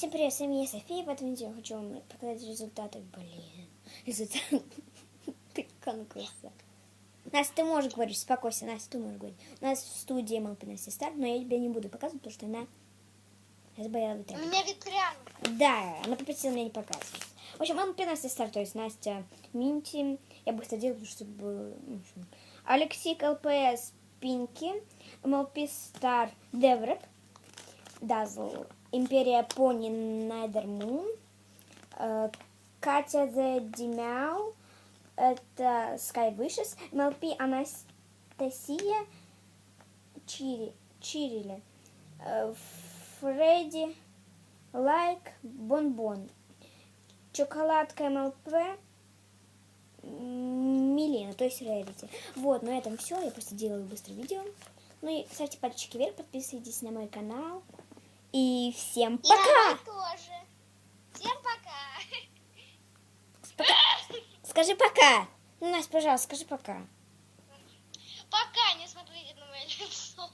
Всем привет, с вами я София. В этом видео хочу вам показать результаты, блин, результаты конкурса. Настя, ты можешь говорить, успокойся, Настя, ты можешь говорить. У нас в студии Малпи Настя Стар, но я тебе не буду показывать, потому что она заболела У ветрянкой. меня ветрянка. Да, она попросила меня не показывать. В общем, Малпи Настя Стар, то есть Настя Минти. Я быстро делаю, потому что... было, в общем. Алексей ЛПС Пинки. Малпи Стар Девреп. Дазл. Империя Пони Найдер Мун. Э, Катя The Димяу. Это Sky Wishes. МЛП Анастасия Чири, Чирили. Э, Фредди Лайк Бонбон. Чоколадка МЛП. Милена, то есть Рарити. Вот, на этом все. Я просто делаю быстро видео. Ну и ставьте пальчики вверх, подписывайтесь на мой канал. И всем И пока! мой тоже. Всем пока. Скажи пока! Ну, Настя, пожалуйста, скажи пока. Пока не смотрите на мое лицо.